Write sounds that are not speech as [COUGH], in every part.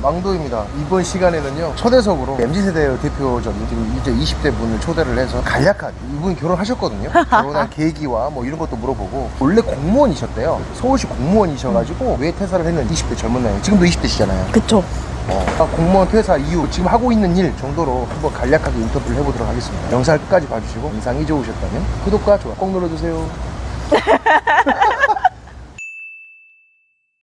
망도입니다. 이번 시간에는요, 초대석으로 MZ세대 대표적인 지금 이제 20대 분을 초대를 해서 간략한, 이분이 결혼하셨거든요. [LAUGHS] 결혼한 계기와 뭐 이런 것도 물어보고, 원래 공무원이셨대요. 서울시 공무원이셔가지고 왜 퇴사를 했는지 20대 젊은 나이, 지금도 20대시잖아요. 그쵸. 어, 아, 공무원 퇴사 이후 지금 하고 있는 일 정도로 한번 간략하게 인터뷰를 해보도록 하겠습니다. 영상 끝까지 봐주시고, 인상이 좋으셨다면 구독과 좋아요 꼭 눌러주세요. [LAUGHS]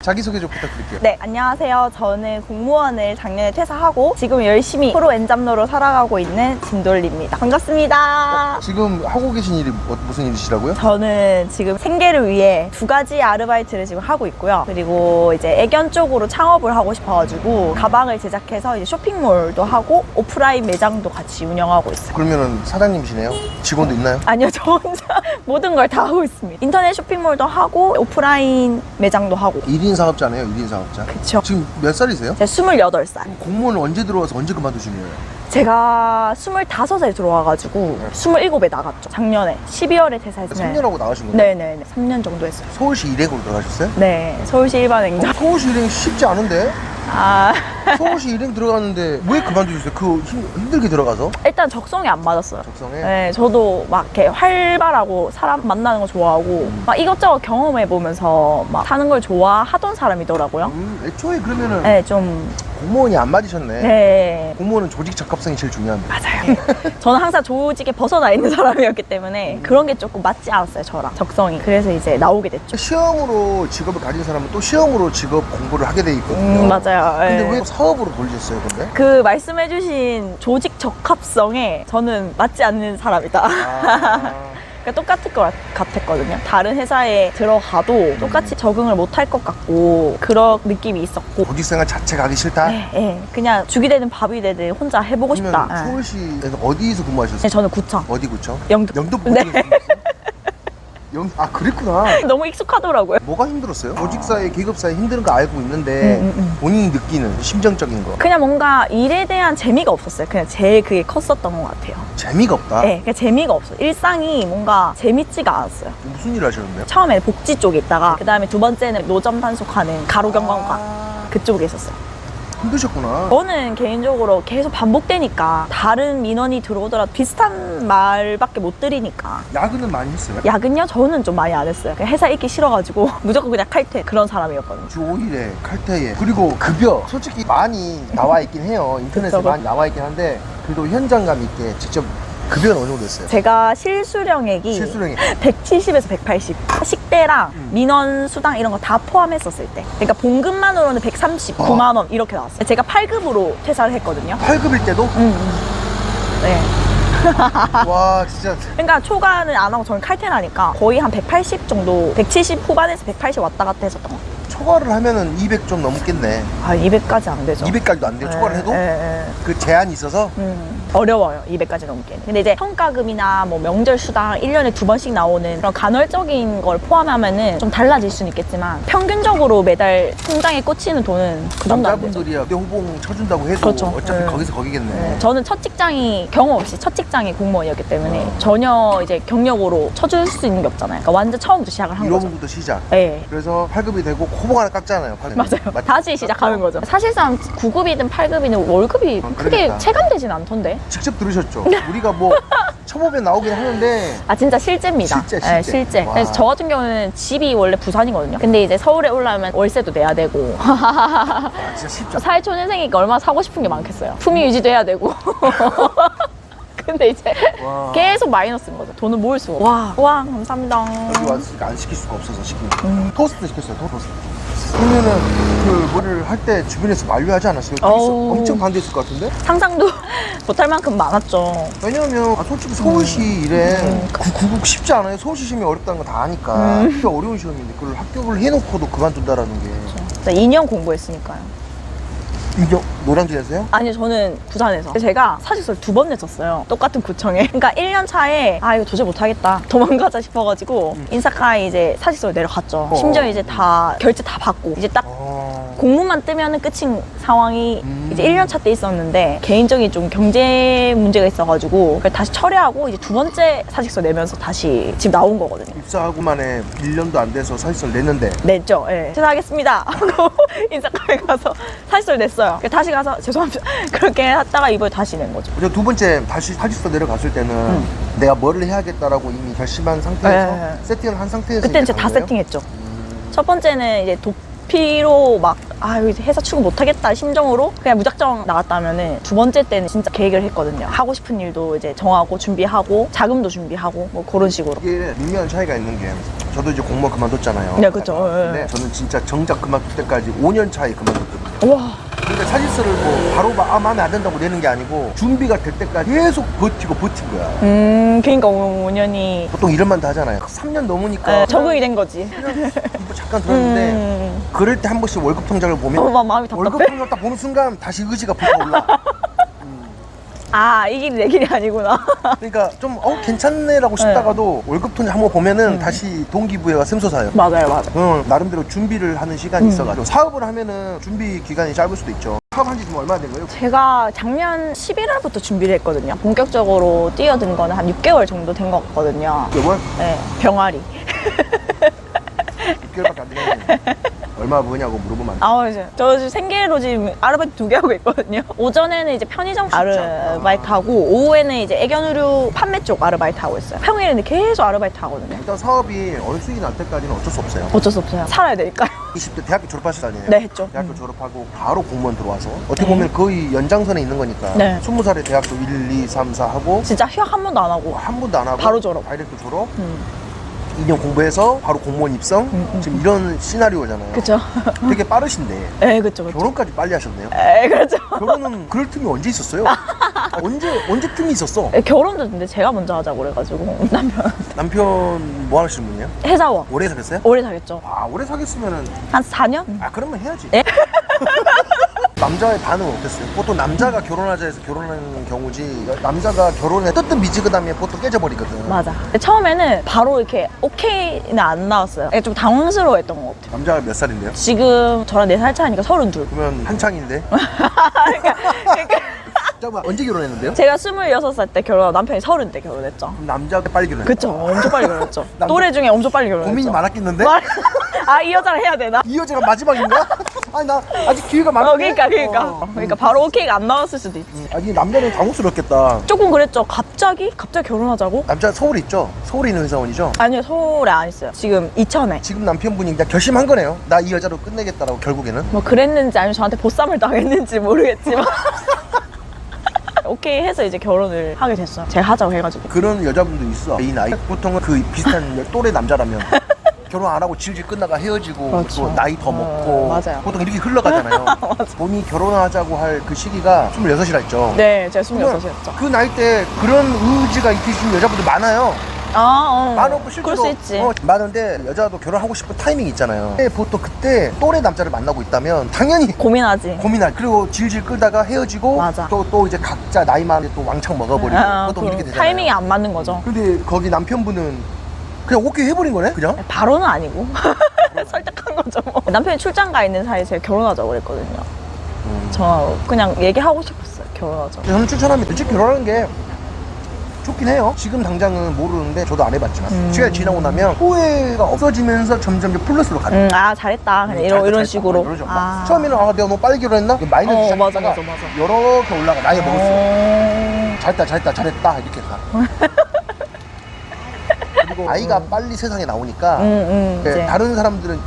자기소개 좀 부탁드릴게요. 네, 안녕하세요. 저는 공무원을 작년에 퇴사하고 지금 열심히 프로 엔잡러로 살아가고 있는 진돌리입니다. 반갑습니다. 지금 하고 계신 일이 뭐- 무슨 일이시라고요? 저는 지금 생계를 위해 두 가지 아르바이트를 지금 하고 있고요. 그리고 이제 애견 쪽으로 창업을 하고 싶어가지고 가방을 제작해서 이제 쇼핑몰도 하고 오프라인 매장도 같이 운영하고 있어요. 그러면은 사장님이시네요? 직원도 있나요? 아니요, 저 혼자 [LAUGHS] 모든 걸 다 하고 있습니다. 인터넷 쇼핑몰도 하고 오프라인 매장도 하고. 1인 사업자네요, 1인 사업자. 그쵸. 지금 몇 살이세요? 제가 28살. 공무원 언제 들어와서 언제 그만두신 거예요? 제가 25에 들어와가지고 27에 나갔죠. 작년에 12월에 퇴사했어요. 3년하고 나가신 거예요? 네네네. 3년 정도 했어요. 서울시 일행으로 들어가셨어요? 네. 서울시 일반 행정. 어, 서울시 일행 쉽지 않은데? 아, 서울시 일행 들어갔는데 왜 그만두셨어요? 그 힘, 힘들게 들어가서? 일단 적성이 안 맞았어요. 적성에? 네, 저도 막 이렇게 활발하고 사람 만나는 거 좋아하고 막 이것저것 경험해 보면서 막 사는 걸 좋아하던 사람이더라고요. 음, 애초에 그러면은 네, 좀 공무원이 안 맞으셨네. 네. 공무원은 조직 적합성이 제일 중요한데. 맞아요. 저는 항상 조직에 벗어나 있는 사람이었기 때문에 그런 게 조금 맞지 않았어요, 저랑 적성이. 그래서 이제 나오게 됐죠. 시험으로 직업을 가진 사람은 또 시험으로 직업 공부를 하게 돼 있거든요. 음, 맞아요. 근데 예. 왜 사업으로 돌리셨어요, 근데? 그 말씀해주신 조직 적합성에 저는 맞지 않는 사람이다. 아, [LAUGHS] 그러니까 똑같을 것 같- 같았거든요. 다른 회사에 들어가도 똑같이 적응을 못 할 것 같고 그런 느낌이 있었고. 조직 생활 자체가 하기 싫다? 예, 예. 그냥 죽이 되든 밥이 되든 혼자 해보고 싶다. 예. 서울시에서 어디서 근무하셨어요? 네, 저는 구청. 어디 구청? 영등. 영도 네. 영... 아 그랬구나 [LAUGHS] 너무 익숙하더라고요. 뭐가 힘들었어요? 조직사회, 계급사회 힘든 거 알고 있는데 음, 음, 음. 본인이 느끼는 심정적인 거 그냥 뭔가 일에 대한 재미가 없었어요. 그냥 제일 그게 컸었던 것 같아요. 재미가 없다? 네, 그냥 재미가 없어요. 일상이 뭔가 재밌지가 않았어요. 무슨 일 하셨는데요? 처음에 복지 쪽에 있다가 그 다음에 두 번째는 노점 단속하는 가로경관과 아, 그쪽에 있었어요. 힘드셨구나 저는 개인적으로 계속 반복되니까 다른 민원이 들어오더라도 비슷한 말밖에 못 드리니까 야근은 많이 했어요? 야근요? 저는 좀 많이 안 했어요. 그냥 회사 있기 싫어가지고 [LAUGHS] 무조건 그냥 칼퇴 그런 사람이었거든요. 주 5일에 칼퇴에 그리고 급여 솔직히 많이 나와 있긴 해요 인터넷에 그쵸, 많이 나와 있긴 한데 그래도 현장감 있게 직접 급여는 어느 정도 됐어요? 제가 실수령액이 실수령이 170에서 180 식대랑 음. 민원 수당 이런 거 다 포함했었을 때 그러니까 봉급만으로는 139만 원 이렇게 나왔어요 제가 8급으로 퇴사를 했거든요 8급일 때도? 음, 음. 네 [LAUGHS] 와 진짜 그러니까 초과는 안 하고 저는 칼퇴나니까 거의 한 180 정도 170 후반에서 180 왔다 갔다 했었던 것 같아요 초과를 하면은 200 좀 넘겠네 아 200까지 안 되죠 200까지도 안 돼요 초과를 예, 해도? 예, 예. 그 제한이 있어서 음, 어려워요 200까지 넘기는 근데 이제 성과금이나 뭐 명절 수당 1년에 두 번씩 나오는 그런 간헐적인 걸 포함하면은 좀 달라질 수는 있겠지만 평균적으로 매달 통장에 꽂히는 돈은 그 정도 안 되죠 남자분들이야 호봉 쳐준다고 해도 그렇죠. 어차피 네. 거기서 거기겠네 네, 저는 첫 직장이 경험 없이 첫 직장이 공무원이었기 때문에 전혀 이제 경력으로 쳐줄 수 있는 게 없잖아요. 그러니까 완전 처음부터 시작을 한 거죠. 1호봉부터 시작 네. 그래서 8급이 되고 호봉 하나 깎잖아요 팔- 맞아요. 맞죠? 다시 시작하는 거죠. 사실상 9급이든 8급이든 월급이 어, 크게 그러니까. 체감되진 않던데. 직접 들으셨죠? 우리가 뭐 [LAUGHS] 첨업에 나오긴 하는데 아 진짜 실제입니다. 실제, 네, 실제. 실제. 와. 그래서 저 같은 경우는 집이 원래 부산이거든요. 근데 이제 서울에 올라오면 월세도 내야 되고 아, 진짜 않 [LAUGHS] 사회초년생이니까 얼마나 사고 싶은 게 많겠어요. 품위 유지도 해야 되고. [LAUGHS] 근데 이제 와. 계속 마이너스인 거죠. 돈을 모을 수가 없어. 와, 와, 감사합니다. 여기 왔으니까 안 시킬 수가 없어서 시키는 음. 토스트 시켰어요 토스트 그러면은 그 뭐를 할 때 주변에서 만류하지 않았어요? 되게 어우. 엄청 반대했을 것 같은데? 상상도 [LAUGHS] 못할 만큼 많았죠. 왜냐면 아, 솔직히 서울시 일에 음. 구, 구국 쉽지 않아요 서울시 시험이 어렵다는 거 다 아니까 음. 그게 어려운 시험인데 그걸 합격을 해놓고도 그만둔다라는 게 진짜 2년 공부했으니까요. 이게 노량진에서요? 아니요, 저는 부산에서. 제가 사직서를 두 번 냈었어요. 똑같은 구청에. [LAUGHS] 그러니까 1년 차에, 아, 이거 도저히 못하겠다. 도망가자 싶어가지고, 인사카에 이제 사직서를 내려갔죠. 어. 심지어 이제 다, 결제 다 받고, 이제 딱 어... 공무만 뜨면은 끝인 상황이 음. 이제 1년차 때 있었는데 개인적인 좀 경제 문제가 있어가지고 그걸 다시 철회하고 이제 두 번째 사직서 내면서 다시 지금 나온 거거든요. 입사하고 만에 1년도 안 돼서 사실상 냈는데 냈죠. 예. 퇴사하겠습니다. [LAUGHS] 하고 인사과에 가서 사직서를 냈어요. 다시 가서 죄송합니다. [LAUGHS] 그렇게 하다가 이번에 다시 낸 거죠. 이제 두 번째 다시 사직서 내려갔을 때는 내가 뭐를 해야겠다라고 이미 결심한 상태에서 음. 네. 세팅을 한 상태에서 그때는 이제 다간 거예요? 세팅했죠. 첫 번째는 이제 도피로 막, 아, 여기 회사 출근 못하겠다 심정으로 그냥 무작정 나갔다면은 두 번째 때는 진짜 계획을 했거든요. 하고 싶은 일도 이제 정하고 준비하고 자금도 준비하고 뭐 그런 식으로. 이게 미묘한 차이가 있는 게 저도 이제 공무원 그만뒀잖아요. 네, 그쵸. 예, 근데 예. 저는 진짜 정작 그만둘 때까지 5년 차에 그만뒀거든요. 와, 그러니까 사직서를 뭐 바로 마, 아, 마음에 안 든다고 내는 게 아니고 준비가 될 때까지 계속 버티고 버틴 거야. 음, 그러니까 5년이 보통 이런만 다 하잖아요. 3년 넘으니까 예, 적응이 된 거지. 뭐 잠깐 들었는데 음, 그럴 때 한 번씩 월급 통장을 보면 어, 막 마음이 월급 답답해. 통장 딱 보는 순간 다시 의지가 불타올라. [LAUGHS] 아, 이 길이 내 길이 아니구나. [LAUGHS] 그러니까 좀 어 괜찮네라고 싶다가도 월급 통장 한번 보면은 다시 동기부여가 샘솟아요. 맞아요, 맞아요. 어, 나름대로 준비를 하는 시간이 있어가지고 사업을 하면은 준비 기간이 짧을 수도 있죠. 사업한 지 지금 얼마나 된 거예요? 제가 작년 11월부터 준비를 했거든요. 본격적으로 뛰어든 거는 한 6개월 정도 된 것 같거든요. 6개월? 네, 병아리. 6개월밖에 안 되네. [LAUGHS] 얼마 버냐고 물어보면 안 돼. 아, 이제 저 지금 생계로 지금 아르바이트 두 개 하고 있거든요. 오전에는 이제 편의점 아르바이트 하고 오후에는 이제 애견 의류 판매 쪽 아르바이트 하고 있어요. 평일에는 계속 아르바이트 하거든요. 일단 사업이 어느 수익이 날 때까지는 어쩔 수 없어요. 어쩔 수 없어요. 살아야 되니까요. 20대 대학교 졸업하실 거 아니에요? 네, 했죠. 대학교 음. 졸업하고 바로 공무원 들어와서 어떻게 네. 보면 거의 연장선에 있는 거니까 네. 20살에 대학교 1, 2, 3, 4 하고 진짜 휴학 한 번도 안 하고. 한 번도 안 하고 바로 졸업. 다이렉트 졸업 음, 2년 공부해서 바로 공무원 입성 음, 음. 지금 이런 시나리오잖아요 그쵸. 되게 빠르신데 네, 그쵸, 그쵸. 결혼까지 빨리 하셨네요 에, 그렇죠. 결혼은 그럴 틈이 언제 있었어요? 언제 언제 틈이 있었어? 에, 결혼도 근데 제가 먼저 하자고 그래가지고 [LAUGHS] 남편 남편 뭐 하시는 분이에요? 회사원 오래 사귀었어요? 오래 사겠죠. 아 오래 사귀었으면은 한 4년? 아 그러면 해야지 예? [LAUGHS] 남자의 반응은 어땠어요? 보통 남자가 결혼하자 해서 결혼하는 경우지 남자가 결혼에 뜨뜻 미지근하면 보통 깨져버리거든 맞아. 처음에는 바로 이렇게 오케이는 안 나왔어요. 좀 당황스러워했던 것 같아요. 남자가 몇 살인데요? 지금 저랑 4살 차니까 32. 그러면 한창인데 [LAUGHS] 잠깐만 언제 결혼했는데요? 제가 26살 때 결혼하고 남편이 30 때 결혼했죠. 남자가 빨리 결혼했어 그쵸. 엄청 빨리 결혼했죠. [LAUGHS] 남자- 또래 중에 엄청 빨리 결혼했죠. 고민이 많았겠는데? 말- [LAUGHS] 아, 이 여자랑 해야 되나? 이 여자가 마지막인가? [LAUGHS] 아니 나 아직 기회가 어, 많은데 그러니까, 그러니까. 어. 그러니까 바로 오케이가 안 나왔을 수도 있지. 아니 남자는 당혹스럽겠다 조금 그랬죠. 갑자기? 갑자기 결혼하자고? 남자 서울에 있죠? 서울에 있는 회사원이죠? 아니요, 서울에 안 있어요. 지금 이천에. 지금 남편분이 그냥 결심한 거네요 나 이 여자로 끝내겠다라고 결국에는 뭐 그랬는지 아니면 저한테 보쌈을 당했는지 모르겠지만. [LAUGHS] 오케이 해서 이제 결혼을 하게 됐어요. 제가 하자고 해가지고. 그런 여자분도 있어 이 나이 보통은 그 비슷한 [LAUGHS] 또래 남자라면 결혼 안 하고 질질 끝나가 헤어지고 그렇죠. 또 나이 더 어, 먹고 맞아요. 보통 이렇게 흘러가잖아요 [LAUGHS] 본인이 결혼하자고 할 그 시기가 26이라 했죠 네, 제가 그러면 26이었죠. 그 나이 때 그런 의지가 있으신 여자분들 많아요 아, 어. 많고 실제로 그럴 수 있지. 어, 많은데 여자도 결혼하고 싶은 타이밍이 있잖아요 근데 보통 그때 또래 남자를 만나고 있다면 당연히 고민하지. 고민할 그리고 질질 끌다가 헤어지고 맞아. 또, 또 이제 각자 나이 많은데 또 왕창 먹어버리고 아, 보통 그 이렇게 되잖아요 타이밍이 안 맞는 거죠. 근데 거기 남편분은 그냥 오케이 해버린 거네 그냥 바로는 아니고 [LAUGHS] 설득한 거죠. 뭐. 남편이 출장 가 있는 사이에 제가 결혼하자고 그랬거든요. 음. 저 그냥 얘기하고 싶었어요. 결혼하자고. 저는 추천합니다 일찍 결혼하는 게 좋긴 해요 지금 당장은 모르는데 저도 안 해봤지만 음. 시간이 지나고 나면 후회가 없어지면서 점점 이제 플러스로 가요 음, 아 잘했다. 그냥 이런 잘했다, 이런 잘했다. 식으로. 이러죠. 막 아. 처음에는 아 내가 너무 빨리 결혼했나? 마이너스 어, 시작했다가 맞아, 맞아, 맞아. 이렇게 올라가 나이 먹을수록 어... 잘했다 잘했다 잘했다 이렇게 가 [LAUGHS] 그리고 아이가 빨리 세상에 나오니까 음, 음, 네, 이제. 다른 사람들은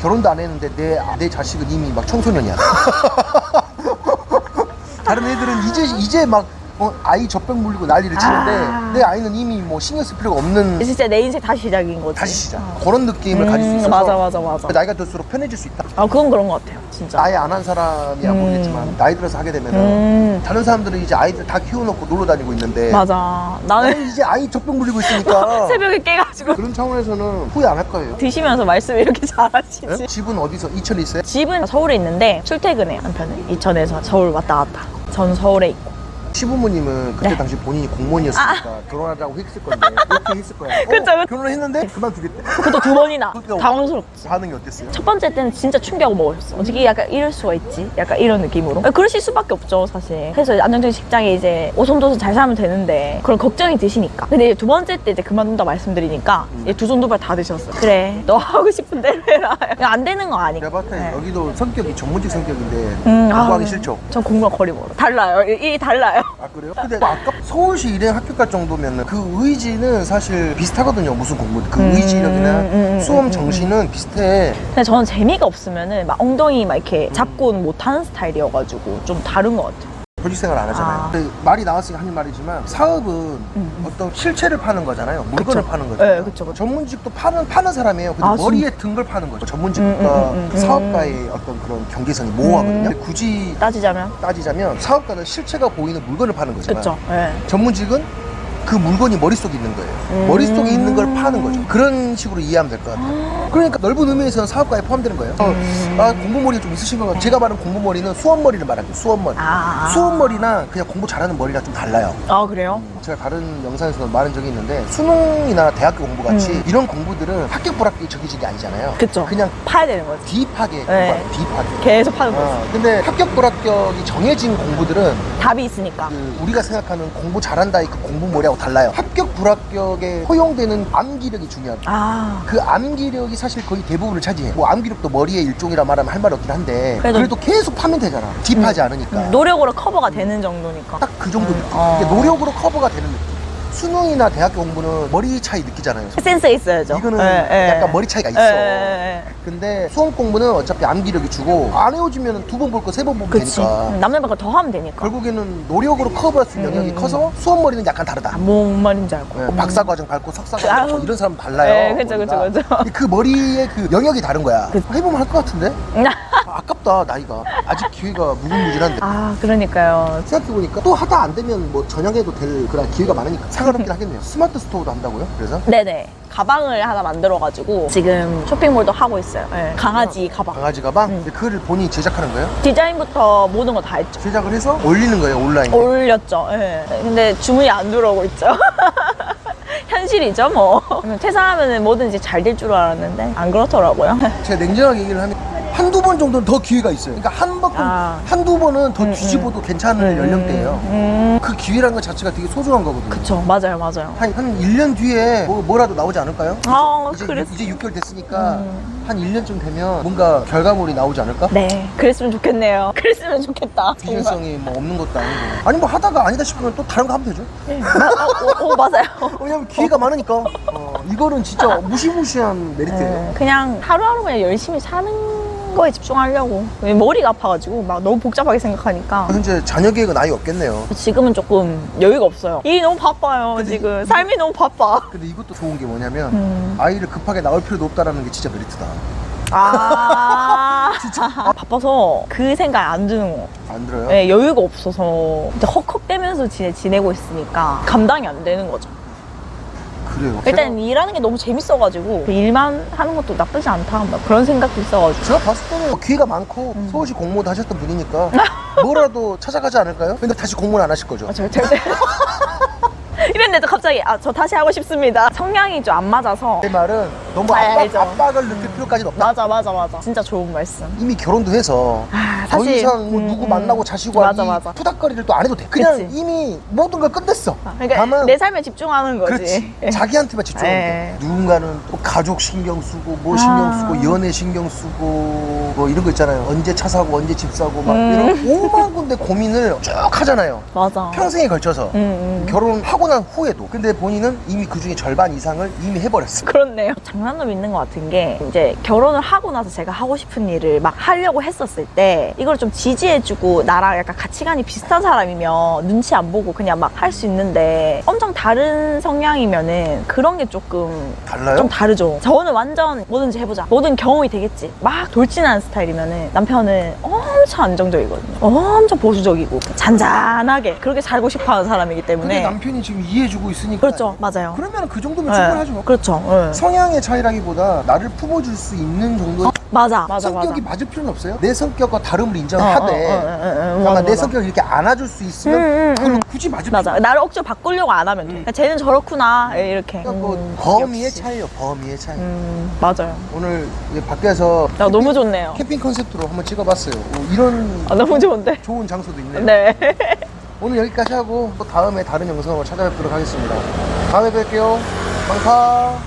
결혼도 안 했는데 내, 내 자식은 이미 막 청소년이야 [LAUGHS] 다른 애들은 이제 이제 막 어, 아이 젖병 물리고 난리를 치는데 아. 내 아이는 이미 뭐 신경 쓸 필요가 없는 진짜 내 인생 다시 시작인 거지. 다시 시작 어. 그런 느낌을 가질 수 음, 있어서 맞아, 맞아, 맞아. 나이가 들수록 편해질 수 있다 아 그건 그런 것 같아요. 진짜. 아예 안 한 사람이야 음. 모르겠지만 나이 들어서 하게 되면은 음, 다른 사람들은 이제 아이들 다 키워놓고 놀러 다니고 있는데 맞아. 나는 나는 이제 아이 젖병 물리고 있으니까 [LAUGHS] 새벽에 깨가지고 그런 차원에서는 후회 안 할 거예요 드시면서 말씀 이렇게 잘하시지. 네? 집은 어디서 이천에 있어요? 집은 서울에 있는데 출퇴근해요 남편은 이천에서 서울 왔다 갔다 전 서울에 있고 시부모님은 그때 네. 당시 본인이 공무원이었으니까 결혼하자고 했을 건데 [LAUGHS] 이렇게 했을 거야. 어, 그쵸, 그쵸. 결혼을 했는데 그만두겠대. 그것도 두 번이나 [LAUGHS] 그러니까 당황스럽지. 반응이 어땠어요? 첫 번째 때는 진짜 충격을 먹었어. 어떻게 약간 이럴 수가 있지? 약간 이런 느낌으로. 그러실 수밖에 없죠, 사실. 그래서 안정적인 직장에 이제 오손도손 잘 살면 되는데 그런 걱정이 드시니까. 근데 이제 두 번째 때 이제 그만둔다 말씀드리니까 이제 두 손 두 발 다 드셨어. 그래, 너 하고 싶은 대로 해라. 그냥 안 되는 거 아니까. 내가 봤을 때 네. 여기도 성격이 전문직 성격인데 음, 공부하기 아, 싫죠. 전 공부가 거리 멀어. 달라요. 이, 이 달라요. 아 그래요? 근데 뭐 아까 서울시 일행 합격할 정도면 그 의지는 사실 비슷하거든요. 무슨 공부 그 음, 의지력이나 음, 음, 수험 음, 정신은 비슷해. 근데 저는 재미가 없으면은 막 엉덩이 막 이렇게 잡고 는 못하는 스타일이어가지고 좀 다른 것 같아요. 조직 생활 안 하잖아요. 아. 근데 말이 나왔으니까 하는 말이지만 사업은 음. 어떤 실체를 파는 거잖아요. 물건을 그쵸. 파는 거죠. 네, 그쵸, 그쵸. 전문직도 파는 파는 사람이에요. 근데 아, 머리에 든 걸 파는 거죠. 전문직과 음, 음, 음, 음. 사업가의 어떤 그런 경계선이 모호하거든요. 음. 근데 굳이 따지자면. 따지자면 사업가는 실체가 보이는 물건을 파는 거지만 그쵸. 예. 전문직은 그 물건이 머릿속에 있는 거예요. 음. 머릿속에 있는 걸 파는 거죠. 그런 식으로 이해하면 될 것 같아요. 그러니까 넓은 의미에서는 사업가에 포함되는 거예요. 어, 음. 아, 공부머리가 좀 있으신 것 같아요. 제가 말하는 공부머리는 수업머리를 말하는 거예요. 수업머리. 아. 수업머리나 그냥 공부 잘하는 머리랑 좀 달라요. 아, 그래요? 제가 다른 영상에서 말한 적이 있는데 수능이나 대학교 공부 같이 음. 이런 공부들은 합격 불합격이 정해진 게 아니잖아요. 그쵸. 그냥 파야 되는 거지. 딥하게 네. 공부하는 딥하게. 계속 파는 거지. 어, 근데 합격 불합격이 정해진 공부들은 답이 있으니까. 그 우리가 생각하는 공부 잘한다의 그 공부머리하고 달라요. 합격 불합격에 허용되는 암기력이 중요하다. 아. 그 암기력이 사실 거의 대부분을 차지해. 뭐 암기력도 머리의 일종이라 말하면 할 말 없긴 한데 그래도- 그래도, 계속 파면 되잖아. 딥하지 않으니까. 음, 노력으로 커버가 되는 정도니까. 딱 그 정도 음. 어. 노력으로 커버가 되는 느낌. 수능이나 대학교 공부는 머리 차이 느끼잖아요. 센스 있어야죠. 이거는 예, 예. 약간 머리 차이가 있어. 예, 예, 예. 근데 수험 공부는 어차피 암기력이 주고 안 해오지면 두 번 볼 거 세 번 보면 그치. 되니까. 음, 남들 말고 더 하면 되니까. 결국에는 노력으로 커버할 수 있는 음, 영역이 음, 커서 수험 머리는 약간 다르다. 아, 뭔 말인지 알고. 예, 음. 박사 과정 밟고 석사 과정 아유. 밟고 이런 사람 달라요. 네, 그쵸, 그쵸, 머리가. 그쵸. 근데 그 머리의 그 영역이 다른 거야. 그- 해보면 할 것 같은데? 아, 아깝다 나이가. 아직 기회가 무궁무진한데. 아, 그러니까요. 생각해보니까 또 하다 안 되면 뭐 전향해도 될 그런 기회가 많으니까 상관없긴 하겠네요. 스마트 스토어도 한다고요? 그래서? 네네. 가방을 하나 만들어가지고 지금 쇼핑몰도 하고 있어요. 예. 강아지 가방. 강아지 가방? 음. 근데 그거를 본인이 제작하는 거예요? 디자인부터 모든 거 다 했죠. 제작을 해서 올리는 거예요 온라인에. 올렸죠. 예. 근데 주문이 안 들어오고 있죠. [LAUGHS] 현실이죠, 뭐. 퇴사하면 뭐든지 잘 될 줄 알았는데 안 그렇더라고요. 제가 냉정하게 얘기를 하면 한두 번 정도는 더 기회가 있어요. 그러니까 한 번, 아. 한두 번은 더 음, 뒤집어도 괜찮은 연령대예요. 음, 그 기회라는 것 자체가 되게 소중한 거거든요. 그쵸. 맞아요, 맞아요. 한, 한 1년 뒤에 뭐, 뭐라도 나오지 않을까요? 아, 이제, 그랬- 이제 6개월 됐으니까 음. 한 1년쯤 되면 뭔가 결과물이 나오지 않을까? 네. 그랬으면 좋겠네요. [LAUGHS] 그랬으면 좋겠다. 정말. 비전성이 뭐 없는 것도 아니고. 아니 뭐 하다가 아니다 싶으면 또 다른 거 하면 되죠. 네. 마- 어, 어, 어, 맞아요. [LAUGHS] 왜냐면 기회가 많으니까. 어, 이거는 진짜 무시무시한 메리트예요. 네, 그냥 하루하루 그냥 열심히 사는 거에 집중하려고. 왜 머리가 아파가지고 막 너무 복잡하게 생각하니까. 현재 자녀 계획은 아예 없겠네요. 지금은 조금 여유가 없어요. 일이 너무 바빠요, 지금. 삶이 너무 바빠. 근데 이것도 좋은 게 뭐냐면 음. 아이를 급하게 낳을 필요도 없다라는 게 진짜 메리트다. 아. [LAUGHS] 진짜. 바빠서 그 생각 안 드는 거. 안 들어요? 네, 여유가 없어서 헉헉대면서 지내, 지내고 있으니까 감당이 안 되는 거죠. 그래요. 일단 일하는 게 너무 재밌어가지고 그 일만 하는 것도 나쁘지 않다. 막 그런 생각도 있어가지고. 제가 봤을 때는 기회가 많고 음. 서울시 공무원 하셨던 분이니까 [LAUGHS] 뭐라도 찾아가지 않을까요? 근데 다시 공무원 안 하실 거죠? 아, 절, 절대. [LAUGHS] [LAUGHS] 이랬는데도 갑자기 아 저 다시 하고 싶습니다. 성향이 좀 안 맞아서. 내 말은 너무 아, 압박, 알죠. 압박을 느낄 필요까지는 없다. 맞아 맞아 맞아. 진짜 좋은 말씀. 이미 결혼도 해서 아, 더 사실, 이상 뭐 음, 누구 음. 만나고 자시고 맞아, 이 맞아. 푸닥거리를 또 안 해도 돼. 그냥 그치. 이미 모든 걸 끝냈어. 아, 그러니까 다만 내 삶에 집중하는 거지. 그렇지. 자기한테만 집중하면 예. 돼. 누군가는 또 가족 신경 쓰고 뭐 신경 아. 쓰고 연애 신경 쓰고 뭐 이런 거 있잖아요. 언제 차 사고 언제 집 사고 막 음. 이런 오만 군데 고민을 쭉 하잖아요. 맞아. 평생에 걸쳐서 음, 음. 결혼하고 난 후에도 근데 본인은 이미 그 중에 절반 이상을 이미 해버렸어. 그렇네요. 장난감 있는 것 같은 게 이제 결혼을 하고 나서 제가 하고 싶은 일을 막 하려고 했었을 때 이걸 좀 지지해주고 나랑 약간 가치관이 비슷한 사람이면 눈치 안 보고 그냥 막 할 수 있는데 엄청 다른 성향이면은 그런 게 조금 달라요? 좀 다르죠. 저는 완전 뭐든지 해보자. 뭐든 경험이 되겠지. 막 돌진하는 스타일이면은 남편은 엄청 안정적이거든요. 엄청 보수적이고 잔잔하게 그렇게 살고 싶어하는 사람이기 근데 때문에 남편이 지금 이해해주고 있으니까 그렇죠. 맞아요. 그러면 그 정도면 네, 충분하죠. 그렇죠. 네. 성향의 차이라기보다 나를 품어줄 수 있는 정도 맞아, 맞아, 성격이 맞아. 맞을 필요는 없어요. 내 성격과 다름을 어, 인정하되 어, 어, 어, 어, 어, 아마 맞아, 내 맞아. 성격을 이렇게 안아줄 수 있으면 음, 음, 음. 굳이 맞을 맞아. 필요 나를 억지로 바꾸려고 안 하면 돼. 그냥 쟤는 저렇구나. 이렇게. 그러니까 뭐 음, 범위의 역시. 차이요. 범위의 차이. 음, 맞아요. 오늘 밖에서 야, 너무 좋네요. 캠핑 컨셉트로 한번 찍어봤어요. 어, 이런 아, 너무 좋은데? 좋은 장소도 있네요. 네. 오늘 여기까지 하고 또 다음에 다른 영상으로 찾아뵙도록 하겠습니다. 다음에 뵐게요. 빵파.